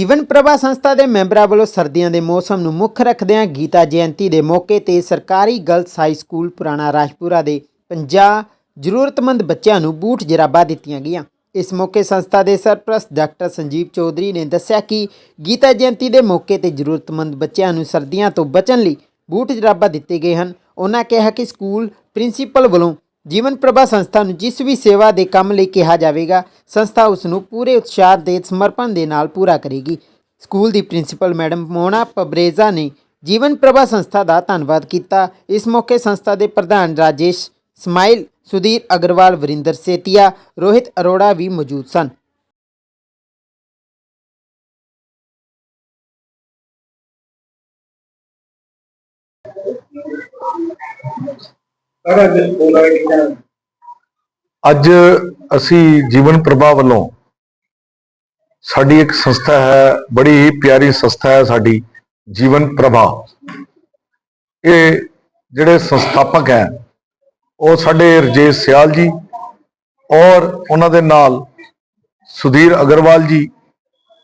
ਜੀਵਨ ਪ੍ਰਭਾ ਸੰਸਥਾ ਦੇ ਮੈਂਬਰਾਂ ਵੱਲੋਂ ਸਰਦੀਆਂ ਦੇ ਮੌਸਮ ਨੂੰ ਮੁੱਖ ਰੱਖਦਿਆਂ ਗੀਤਾ ਜਯੰਤੀ ਦੇ ਮੌਕੇ ਤੇ ਸਰਕਾਰੀ ਗਰਲਸ ਹਾਈ ਸਕੂਲ ਪੁਰਾਣਾ ਰਾਜਪੁਰਾ ਦੇ 50 ਜ਼ਰੂਰਤਮੰਦ ਬੱਚਿਆਂ ਨੂੰ ਬੂਟ ਜਰਾਬਾਂ ਦਿੱਤੀਆਂ ਗਈਆਂ। ਇਸ ਮੌਕੇ ਸੰਸਥਾ ਦੇ ਸਰਪ੍ਰਸਤ ਡਾਕਟਰ ਸੰਜੀਵ ਚੌਧਰੀ ਨੇ ਦੱਸਿਆ ਕਿ ਗੀਤਾ ਜਯੰਤੀ ਦੇ ਮੌਕੇ ਤੇ ਜ਼ਰੂਰਤਮੰਦ ਬੱਚਿਆਂ ਨੂੰ ਸਰਦੀਆਂ ਤੋਂ ਬਚਣ ਲਈ ਬੂਟ ਜਰਾਬਾਂ ਦਿੱਤੇ ਗਏ ਹਨ। ਉਹਨਾਂ ਕਿਹਾ ਕਿ ਸਕੂਲ ਪ੍ਰਿੰਸੀਪਲ ਵੱਲੋਂ ਜੀਵਨ ਪ੍ਰਭਾ ਸੰਸਥਾ ਨੂੰ ਜਿਸ ਵੀ ਸੇਵਾ ਦੇ ਕੰਮ ਲਈ ਕਿਹਾ ਜਾਵੇਗਾ, ਸੰਸਥਾ ਉਸ ਨੂੰ ਪੂਰੇ ਉਤਸ਼ਾਹ ਦੇ ਸਮਰਪਣ ਦੇ ਨਾਲ ਪੂਰਾ ਕਰੇਗੀ। ਸਕੂਲ ਦੀ ਪ੍ਰਿੰਸੀਪਲ ਮੈਡਮ ਮੋਨਾ ਪਬਰੇਜ਼ਾ ਨੇ ਜੀਵਨ ਪ੍ਰਭਾ ਸੰਸਥਾ ਦਾ ਧੰਨਵਾਦ ਕੀਤਾ। ਇਸ ਮੌਕੇ ਸੰਸਥਾ ਦੇ ਪ੍ਰਧਾਨ ਰਾਜੇਸ਼ ਸਮਾਈਲ, ਸੁਧੀਰ ਅਗਰਵਾਲ, ਵਰਿੰਦਰ ਸੇਤੀਆ, ਰੋਹਿਤ ਅਰੋੜਾ ਵੀ ਮੌਜੂਦ ਸਨ। ਅੱਜ ਅਸੀਂ ਜੀਵਨ ਪ੍ਰਭਾ ਵੱਲੋਂ ਸਾਡੀ ਇੱਕ ਸੰਸਥਾ ਹੈ, ਬੜੀ ਹੀ ਪਿਆਰੀ ਸੰਸਥਾ ਹੈ ਸਾਡੀ, ਜੀਵਨ ਪ੍ਰਭਾ। ਇਹ ਜਿਹੜੇ ਸੰਸਥਾਪਕ ਹੈ, ਉਹ ਸਾਡੇ ਰਜੇਸ਼ ਸਿਆਲ ਜੀ ਔਰ ਉਹਨਾਂ ਦੇ ਨਾਲ ਸੁਧੀਰ ਅਗਰਵਾਲ ਜੀ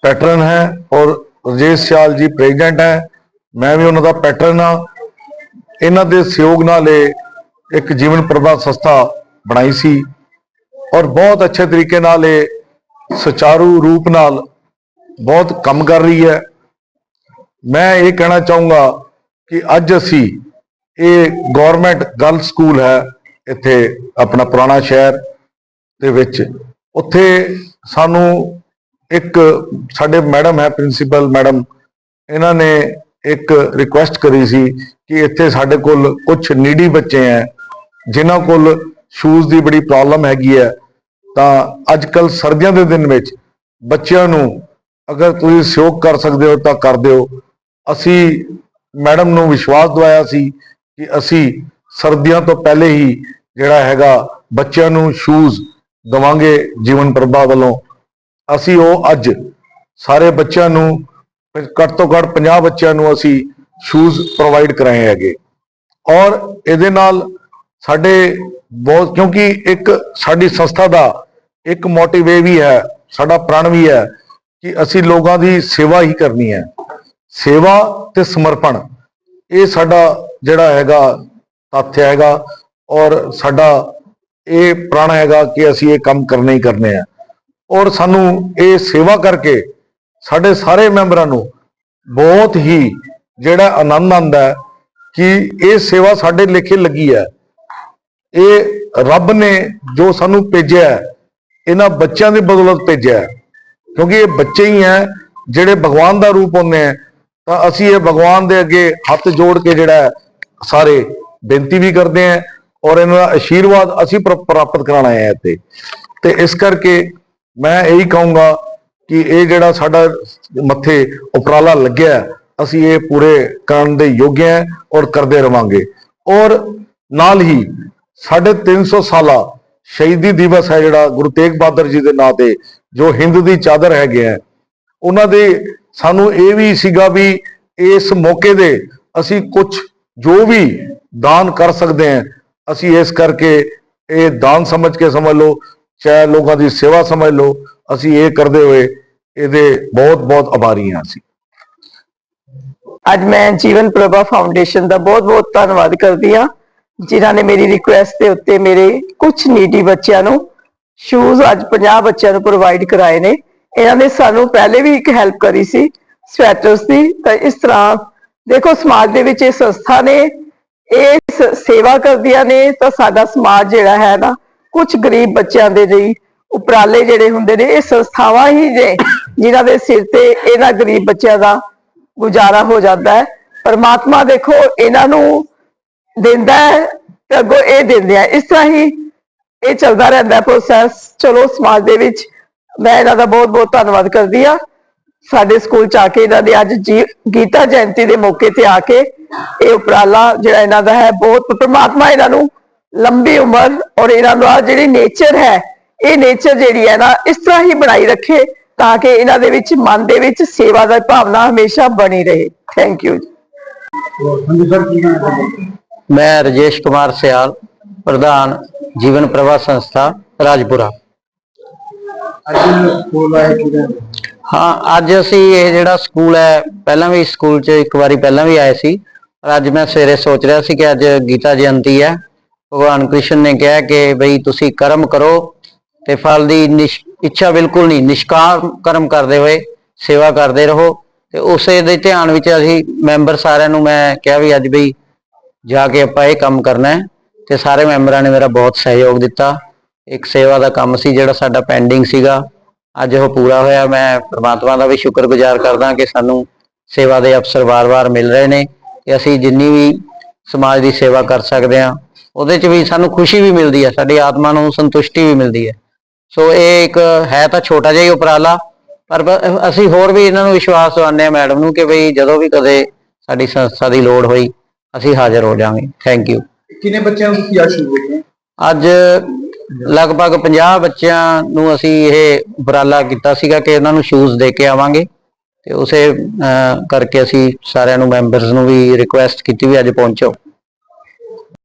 ਪੈਟਰਨ ਹੈ ਔਰ ਰਜੇਸ਼ ਸਿਆਲ ਜੀ ਪ੍ਰੈਜ਼ੀਡੈਂਟ ਹੈ। ਮੈਂ ਵੀ ਉਹਨਾਂ ਦਾ ਪੈਟਰਨ ਹਾਂ। ਇਹਨਾਂ ਦੇ ਸਹਿਯੋਗ ਨਾਲ ਇਹ ਇੱਕ ਜੀਵਨ ਪ੍ਰਭਾ ਸੰਸਥਾ ਬਣਾਈ ਸੀ ਔਰ ਬਹੁਤ ਅੱਛੇ ਤਰੀਕੇ ਨਾਲ ਇਹ ਸੁਚਾਰੂ ਰੂਪ ਨਾਲ ਬਹੁਤ ਕੰਮ ਕਰ ਰਹੀ ਹੈ। ਮੈਂ ਇਹ ਕਹਿਣਾ ਚਾਹੂੰਗਾ ਕਿ ਅੱਜ ਅਸੀਂ ਇਹ ਗਵਰਨਮੈਂਟ ਗਰਲ ਸਕੂਲ ਹੈ, ਇੱਥੇ ਆਪਣਾ ਪੁਰਾਣਾ ਸ਼ਹਿਰ ਦੇ ਵਿੱਚ। ਉੱਥੇ ਸਾਨੂੰ ਇੱਕ ਸਾਡੇ ਮੈਡਮ ਹੈ ਪ੍ਰਿੰਸੀਪਲ ਮੈਡਮ ਇਹਨਾਂ ਨੇ ਇੱਕ ਰਿਕੁਐਸਟ ਕਰੀ ਸੀ ਕਿ ਇੱਥੇ ਸਾਡੇ ਕੋਲ ਕੁਝ ਨੀਡੀ ਬੱਚੇ ਹੈ ਜਿਨ੍ਹਾਂ ਕੋਲ ਸ਼ੂਜ਼ ਦੀ ਬੜੀ ਪ੍ਰੋਬਲਮ ਹੈਗੀ ਹੈ, ਤਾਂ ਅੱਜ ਕੱਲ ਸਰਦੀਆਂ ਦੇ ਦਿਨ ਵਿੱਚ ਬੱਚਿਆਂ ਨੂੰ ਅਗਰ ਤੁਸੀਂ ਸਹਿਯੋਗ ਕਰ ਸਕਦੇ ਹੋ ਤਾਂ ਕਰ ਦਿਓ। ਅਸੀਂ ਮੈਡਮ ਨੂੰ ਵਿਸ਼ਵਾਸ ਦਵਾਇਆ ਸੀ ਕਿ ਅਸੀਂ ਸਰਦੀਆਂ ਤੋਂ ਪਹਿਲੇ ਹੀ ਜਿਹੜਾ ਹੈਗਾ ਬੱਚਿਆਂ ਨੂੰ ਸ਼ੂਜ਼ ਦਵਾਂਗੇ ਜੀਵਨ ਪ੍ਰਭਾ ਵੱਲੋਂ। ਅਸੀਂ ਉਹ ਅੱਜ ਸਾਰੇ ਬੱਚਿਆਂ ਨੂੰ, ਘੱਟ ਤੋਂ ਘੱਟ 50 ਬੱਚਿਆਂ ਨੂੰ ਅਸੀਂ ਸ਼ੂਜ਼ ਪ੍ਰੋਵਾਈਡ ਕਰਾਏ ਹੈਗੇ। ਔਰ ਇਹਦੇ ਨਾਲ ਸਾਡੇ ਬਹੁਤ, ਕਿਉਂਕਿ ਇੱਕ ਸਾਡੀ ਸੰਸਥਾ ਦਾ ਇੱਕ ਮੋਟਿਵ ਇਹ ਵੀ ਹੈ, ਸਾਡਾ ਪ੍ਰਣ ਵੀ ਹੈ ਕਿ ਅਸੀਂ ਲੋਕਾਂ ਦੀ ਸੇਵਾ ਹੀ ਕਰਨੀ ਹੈ। ਸੇਵਾ ਤੇ ਸਮਰਪਣ, ਇਹ ਸਾਡਾ ਜਿਹੜਾ ਹੈਗਾ ਤੱਥ ਹੈਗਾ ਔਰ ਸਾਡਾ ਇਹ ਪ੍ਰਣ ਹੈਗਾ ਕਿ ਅਸੀਂ ਇਹ ਕੰਮ ਕਰਨੇ ਹੀ ਕਰਨੇ ਆ। ਔਰ ਸਾਨੂੰ ਇਹ ਸੇਵਾ ਕਰਕੇ ਸਾਡੇ ਸਾਰੇ ਮੈਂਬਰਾਂ ਨੂੰ ਬਹੁਤ ਹੀ ਜਿਹੜਾ ਆਨੰਦ ਆਉਂਦਾ ਕਿ ਇਹ ਸੇਵਾ ਸਾਡੇ ਲੇਖੇ ਲੱਗੀ ਹੈ। ਇਹ ਰੱਬ ਨੇ ਜੋ ਸਾਨੂੰ ਭੇਜਿਆ ਇਹਨਾਂ ਬੱਚਿਆਂ ਦੀ ਬਦੌਲਤ ਭੇਜਿਆ ਕਿਉਂਕਿ ਇਹ ਬੱਚੇ ਹੀ ਹੈ ਜਿਹੜੇ ਭਗਵਾਨ ਦਾ ਰੂਪ ਹੁੰਦੇ ਆ ਤਾਂ ਅਸੀਂ ਇਹ ਭਗਵਾਨ ਦੇ ਅੱਗੇ ਹੱਥ ਜੋੜ ਕੇ ਜਿਹੜਾ ਹੈ, ਸਾਰੇ ਬੇਨਤੀ ਵੀ ਕਰਦੇ ਆ ਔਰ ਇਹਨਾਂ ਦਾ ਆਸ਼ੀਰਵਾਦ ਅਸੀਂ ਪ੍ਰ- ਪ੍ਰਾਪਤ ਕਰਾਉਣਾ ਹੈ ਇੱਥੇ। ਤੇ ਇਸ ਕਰਕੇ ਮੈਂ ਇਹੀ ਕਹੂੰਗਾ ਕਿ ਇਹ ਜਿਹੜਾ ਸਾਡਾ ਮੱਥੇ ਉਪਰਾਲਾ ਲੱਗਿਆ ਅਸੀਂ ਇਹ ਪੂਰੇ ਕਰਨ ਦੇ ਯੋਗ ਹਾਂ ਔਰ ਕਰਦੇ ਰਵਾਂਗੇ। ਔਰ ਨਾਲ ਹੀ ਸਾਡੇ 300 ਸਾਲਾ ਸ਼ਹੀਦੀ ਦਿਵਸ ਹੈ ਜਿਹੜਾ ਗੁਰੂ ਤੇਗ ਬਹਾਦਰ ਜੀ ਦੇ ਨਾਂ ਤੇ, ਜੋ ਹਿੰਦ ਦੀ ਚਾਦਰ ਹੈਗੇ ਆ। ਉਹਨਾਂ ਦੇ ਸਾਨੂੰ ਇਹ ਵੀ ਸੀਗਾ ਵੀ ਇਸ ਮੌਕੇ ਦੇ ਅਸੀਂ ਕੁਝ ਜੋ ਵੀ ਦਾਨ ਕਰ ਸਕਦੇ ਹਾਂ, ਅਸੀਂ ਇਸ ਕਰਕੇ ਇਹ ਦਾਨ ਸਮਝ ਕੇ ਸਮਝ ਲਓ, ਚਾਹੇ ਲੋਕਾਂ ਦੀ ਸੇਵਾ ਸਮਝ ਲਓ, ਅਸੀਂ ਇਹ ਕਰਦੇ ਹੋਏ ਇਹਦੇ ਬਹੁਤ ਬਹੁਤ ਆਭਾਰੀ ਹਾਂ ਅਸੀਂ। ਅੱਜ ਮੈਂ ਜੀਵਨ ਪ੍ਰਭਾ ਫਾਊਂਡੇਸ਼ਨ ਦਾ ਬਹੁਤ-ਬਹੁਤ ਧੰਨਵਾਦ ਕਰਦੀ ਹਾਂ। ਜਿਨ੍ਹਾਂ ਨੇ ਮੇਰੀ ਰਿਕੁਐਸਟ ਦੇ ਉੱਤੇ ਮੇਰੇ ਕੁਝ ਨੀਡੀ ਬੱਚਿਆਂ ਨੂੰ ਸ਼ੂਜ਼ ਅੱਜ 50 ਬੱਚਿਆਂ ਨੂੰ ਪ੍ਰੋਵਾਈਡ ਕਰਾਏ ਨੇ। ਇਹਨਾਂ ਨੇ ਸਾਨੂੰ ਪਹਿਲੇ ਵੀ ਇੱਕ ਹੈਲਪ ਕਰੀ ਸੀ ਸਵੈਟਰਸ ਦੀ। ਤਾਂ ਇਸ ਤਰ੍ਹਾਂ ਦੇਖੋ, ਸਮਾਜ ਦੇ ਵਿੱਚ ਇਹ ਸੰਸਥਾ ਨੇ, ਇਹ ਸੇਵਾ ਕਰਦੀਆਂ ਨੇ, ਤਾਂ ਸਾਡਾ ਸਮਾਜ ਜਿਹੜਾ ਹੈ ਨਾ ਕੁਝ ਗਰੀਬ ਬੱਚਿਆਂ ਦੇ ਲਈ ਉਪਰਾਲੇ ਜਿਹੜੇ ਹੁੰਦੇ ਨੇ, ਇਹ ਸੰਸਥਾਵਾਂ ਹੀ ਨੇ, ਜਿਨ੍ਹਾਂ ਦੇ ਸਿਰ ਤੇ ਇਹਨਾਂ ਗਰੀਬ ਬੱਚਿਆਂ ਦਾ ਗੁਜ਼ਾਰਾ ਹੋ ਜਾਂਦਾ ਹੈ। ਪਰਮਾਤਮਾ ਦੇਖੋ, ਇਹਨਾਂ ਨੂੰ ਦਿੰਦਾ ਹੈ ਤੇ ਅੱਗੋਂ ਇਹ ਦਿੰਦੇ ਆ। ਇਸ ਤਰ੍ਹਾਂ ਹੀ ਇਹ ਚੱਲਦਾ ਰਹਿੰਦਾ ਪ੍ਰੋਸੈਸ ਚਲੋ, ਸਮਾਜ ਦੇ ਵਿੱਚ ਮੈਂ ਇਹਨਾਂ ਦਾ ਬਹੁਤ ਬਹੁਤ ਧੰਨਵਾਦ ਕਰਦੀ ਆ ਸਾਡੇ ਸਕੂਲ ਚ ਆ ਕੇ ਇਹਨਾਂ ਦੇ ਅੱਜ ਗੀਤਾ ਜਯੰਤੀ ਦੇ ਮੌਕੇ ਤੇ ਆ ਕੇ ਇਹ ਉਪਰਾਲਾ ਜਿਹੜਾ ਇਹਨਾਂ ਦਾ ਹੈ, ਬਹੁਤ ਪ੍ਰਮਾਤਮਾ ਇਹਨਾਂ ਨੂੰ ਲੰਬੀ ਉਮਰ ਔਰ ਇਹਨਾਂ ਦਾ ਜਿਹੜੀ ਨੇਚਰ ਹੈ, ਇਹ ਨੇਚਰ ਜਿਹੜੀ ਹੈ ਨਾ, ਇਸ ਤਰ੍ਹਾਂ ਹੀ ਬਣਾਈ ਰੱਖੇ ਤਾਂ ਕਿ ਇਹਨਾਂ ਦੇ ਵਿੱਚ ਮਨ ਦੇ ਵਿੱਚ ਸੇਵਾ ਦਾ ਭਾਵਨਾ ਹਮੇਸ਼ਾ ਬਣੀ ਰਹੇ। ਥੈਂਕ ਯੂ ਮੈਂ ਰਜੇਸ਼ ਕੁਮਾਰ ਸਿਆਲ ਪ੍ਰਧਾਨ ਜੀਵਨ ਪ੍ਰਭਾ ਸੰਸਥਾ ਰਾਜਪੁਰਾ। ਹਾਂ ਅੱਜ ਅਸੀਂ ਇਹ ਜਿਹੜਾ ਸਕੂਲ ਹੈ ਪਹਿਲਾਂ ਵੀ ਸਕੂਲ 'ਚ ਇੱਕ ਵਾਰੀ ਪਹਿਲਾਂ ਵੀ ਆਏ ਸੀ। ਪਰ ਅੱਜ ਮੈਂ ਸਵੇਰੇ ਸੋਚ ਰਿਹਾ ਸੀ ਕਿ ਅੱਜ ਗੀਤਾ ਜਯੰਤੀ ਹੈ। ਭਗਵਾਨ ਕ੍ਰਿਸ਼ਨ ਨੇ ਕਿਹਾ ਕਿ ਬਈ ਤੁਸੀਂ ਕਰਮ ਕਰੋ ਤੇ ਫਲ ਦੀ ਇੱਛਾ ਬਿਲਕੁਲ ਨਹੀਂ ਨਿਸ਼ਕਾਮ ਕਰਮ ਕਰਦੇ ਹੋਏ ਸੇਵਾ ਕਰਦੇ ਰਹੋ। ਤੇ ਉਸੇ ਦੇ ਧਿਆਨ ਵਿੱਚ ਅਸੀਂ ਮੈਂਬਰ ਸਾਰਿਆਂ ਨੂੰ ਮੈਂ ਕਿਹਾ ਵੀ ਅੱਜ ਬਈ ਜਾ ਕੇ ਆਪਾਂ ਇਹ ਕੰਮ ਕਰਨਾ ਹੈ ਤੇ ਸਾਰੇ ਮੈਂਬਰਾਂ ਨੇ ਮੇਰਾ ਬਹੁਤ ਸਹਿਯੋਗ ਦਿੱਤਾ। ਇੱਕ ਸੇਵਾ ਦਾ ਕੰਮ ਸੀ ਜਿਹੜਾ ਸਾਡਾ ਪੈਂਡਿੰਗ ਸੀਗਾ। ਅੱਜ ਉਹ ਪੂਰਾ ਹੋਇਆ। ਮੈਂ ਪ੍ਰਮਾਤਮਾ ਦਾ ਵੀ ਸ਼ੁਕਰਗੁਜ਼ਾਰ ਕਰਦਾ ਕਿ ਸਾਨੂੰ ਸੇਵਾ ਦੇ ਅਫਸਰ ਵਾਰ-ਵਾਰ ਮਿਲ ਰਹੇ ਨੇ ਕਿ ਅਸੀਂ ਜਿੰਨੀ ਵੀ ਸਮਾਜ ਦੀ ਸੇਵਾ ਕਰ ਸਕਦੇ ਹਾਂ, ਉਹਦੇ 'ਚ ਵੀ ਸਾਨੂੰ ਖੁਸ਼ੀ ਵੀ ਮਿਲਦੀ ਹੈ, ਸਾਡੀ ਆਤਮਾ ਨੂੰ ਸੰਤੁਸ਼ਟੀ ਵੀ ਮਿਲਦੀ ਹੈ। ਸੋ ਇਹ ਇੱਕ ਹੈ ਤਾਂ ਛੋਟਾ ਜਿਹਾ ਹੀ ਉਪਰਾਲਾ, ਪਰ ਅਸੀਂ ਹੋਰ ਵੀ ਇਹਨਾਂ ਨੂੰ ਵਿਸ਼ਵਾਸ ਦਿਵਾਉਂਦੇ ਹਾਂ ਮੈਡਮ ਨੂੰ ਕਿ ਬਈ ਜਦੋਂ ਵੀ ਕਦੇ ਸਾਡੀ ਸੰਸਥਾ ਦੀ ਲੋੜ ਹੋਈ ਅਸੀਂ ਹਾਜ਼ਰ ਹੋ ਜਾਵਾਂਗੇ। ਥੈਂਕ ਯੂ ਕਿੰਨੇ ਬੱਚਿਆਂ ਨੂੰ ਤੁਸੀਂ ਅੱਜ ਸ਼ੁਰੂ ਕਰਦੇ ਅੱਜ ਲਗਭਗ 50 ਬੱਚਿਆਂ ਨੂੰ ਅਸੀਂ ਇਹ ਉਪਰਾਲਾ ਕੀਤਾ ਸੀਗਾ ਕਿ ਉਹਨਾਂ ਨੂੰ ਸ਼ੂਜ਼ ਦੇ ਕੇ ਆਵਾਂਗੇ। ਤੇ ਉਸੇ ਕਰਕੇ ਅਸੀਂ ਸਾਰਿਆਂ ਨੂੰ ਮੈਂਬਰਸ ਨੂੰ ਵੀ ਰਿਕੁਐਸਟ ਕੀਤੀ ਵੀ ਅੱਜ ਪਹੁੰਚੋ।